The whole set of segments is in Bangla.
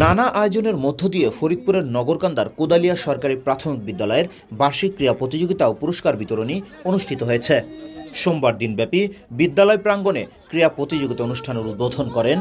নানা আয়োজনের মধ্য দিয়ে ফরিদপুরের নগরকান্দার কোদালিয়া সরকারি প্রাথমিক বিদ্যালয়ের বার্ষিক ক্রীড়া প্রতিযোগিতা ও পুরস্কার বিতরণী অনুষ্ঠিত হয়েছে। সোমবার দিনব্যাপী বিদ্যালয় প্রাঙ্গণে ক্রীড়া প্রতিযোগিতা অনুষ্ঠানের উদ্বোধন করেন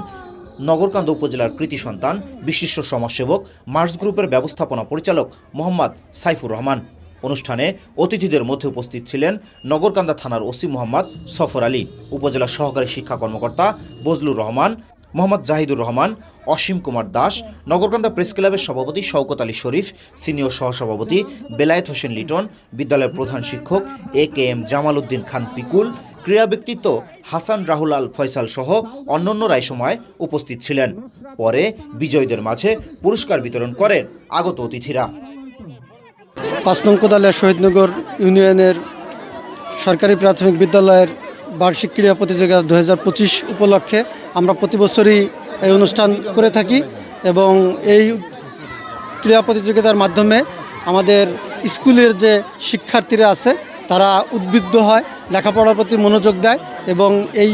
নগরকান্দা উপজেলার কৃতি সন্তান, বিশিষ্ট সমাজসেবক, মার্স গ্রুপের ব্যবস্থাপনা পরিচালক মোহাম্মদ সাইফুর রহমান। অনুষ্ঠানে অতিথিদের মধ্যে উপস্থিত ছিলেন নগরকান্দা থানার ওসি মোহাম্মদ সফর আলী, উপজেলা সহকারী শিক্ষা কর্মকর্তা বজলুর রহমান, মোহাম্মদ জাহিদুর রহমান, অসীম কুমার দাস, নগরকান্দা প্রেস ক্লাবের সভাপতি শওকত আলী শরীফ, সিনিয়র সহসভাপতি বেলায়েত হোসেন লিটন, বিদ্যালয়ের প্রধান শিক্ষক A K M Jamal Uddin Khan Pikul, ক্রীড়া ব্যক্তিত্ব হাসান রাহুল আল ফয়সাল সহ অন্যান্যরা এই সময় উপস্থিত ছিলেন। পরে বিজয়ীদের মাঝে পুরস্কার বিতরণ করেন আগত অতিথিরা। পাঁচ নং কোদালিয়া শহীদনগর ইউনিয়নের সরকারি প্রাথমিক বিদ্যালয়ের বার্ষিক ক্রীড়া প্রতিযোগিতা দু হাজার পঁচিশ উপলক্ষে আমরা প্রতি বছরই এই অনুষ্ঠান করে থাকি এবং এই ক্রীড়া প্রতিযোগিতার মাধ্যমে আমাদের স্কুলের যে শিক্ষার্থীরা আছে, তারা উদ্বুদ্ধ হয়, লেখাপড়ার প্রতি মনোযোগ দেয় এবং এই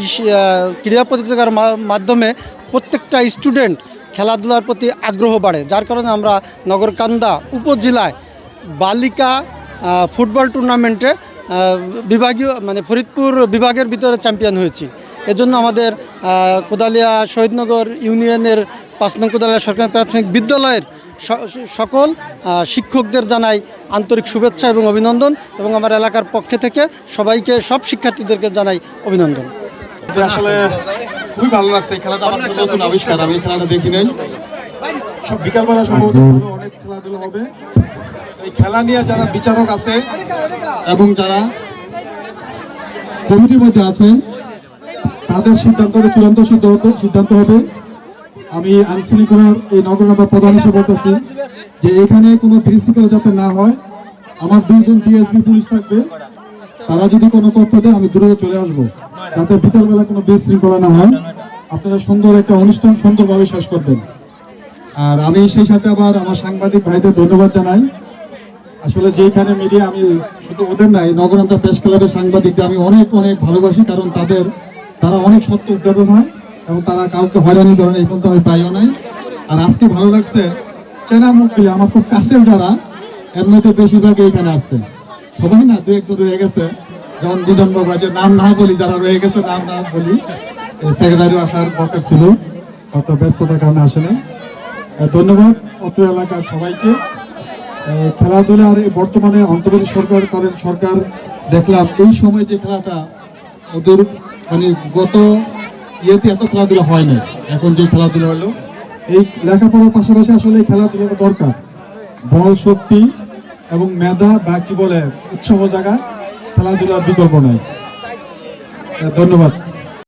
ক্রীড়া প্রতিযোগিতার মাধ্যমে প্রত্যেকটা স্টুডেন্ট খেলাধুলার প্রতি আগ্রহ বাড়ে। যার কারণে আমরা নগরকান্দা উপজেলায় বালিকা ফুটবল টুর্নামেন্টে বিভাগীয় মানে ফরিদপুর বিভাগের ভিতরে চ্যাম্পিয়ন হয়েছি। এজন্য আমাদের কোদালিয়া শহীদনগর ইউনিয়নের পাঁচ নং কোদালিয়া সরকারি প্রাথমিক বিদ্যালয়ের স- সকল শিক্ষকদের জানাই আন্তরিক শুভেচ্ছা এবং অভিনন্দন এবং আমার এলাকার পক্ষে থেকে সবাইকে সব শিক্ষার্থীদেরকে জানাই অভিনন্দন। আসলে খুবই ভালো লাগছে এই খেলাটা। নতুন আবিষ্কার আমি এই খেলাটা দেখি নাই। সব বিকালবেলা সম্ভবত অনেক খেলাধুলা হবে। এই খেলা নিয়ে যারা বিচারক আছে এবং যারা কমিটির মধ্যে আছেন, তাদের সিদ্ধান্ত চূড়ান্ত সিদ্ধান্ত সিদ্ধান্ত হবে। আমি আইন শৃঙ্খলার এই নগরনাথা প্রধান হিসেবে বলতেছি যে এখানে কোনো বিশৃঙ্খলা যাতে না হয়, আমার দুইজন ডিএসপি পুলিশ থাকবে। তারা যদি কোনো তথ্য দেয়, আমি দূরে চলে আসব। যাতে বিকালবেলা কোনো বিশৃঙ্খলা না হয়। আপনারা সুন্দর একটা অনুষ্ঠান সুন্দরভাবে শেষ করবেন। আর আমি সেই সাথে আবার আমার সাংবাদিক ভাইদের ধন্যবাদ জানাই। আসলে যেখানে মিডিয়া আমি শুধু ওদের নাই, নগরান্তা প্রেস ক্লাবের সাংবাদিকদের আমি অনেক অনেক ভালোবাসি, কারণ তাদের, তারা অনেক সত্য উদ্ঘাটন হয় এবং তারা কাউকে হয়রানি করেন এই পর্যন্ত আমি পাইও নাই। আর আজকে ভালো লাগছে, চেনা মুখগুলি আমার খুব কাছের যারা, এর মধ্যে বেশিরভাগ এইখানে আসছে। সবাই না, দু একজন রয়ে গেছে, যেমন দুজন বাবা যে নাম না বলি, যারা রয়ে গেছে, নাম না বলি সেক্রেটারি আসার দরকার ছিল, অত ব্যস্ততার কারণে আসে ধন্যবাদ অত্র এলাকার সবাইকে। খেলাধুলার বর্তমানে অন্তর্বর্তী সরকার করেন সরকার দেখলাম এই সময় যে খেলাটা ওদের মানে গত ইয়েতে এত খেলাধুলা হয় না এখন যে খেলাধুলা হলো। এই লেখাপড়ার পাশাপাশি আসলে খেলাধুলাটা দরকার। বল শক্তি এবং মেধা বা কি বলে, উৎসাহ জায়গা খেলাধুলার বিকল্প নাই। ধন্যবাদ।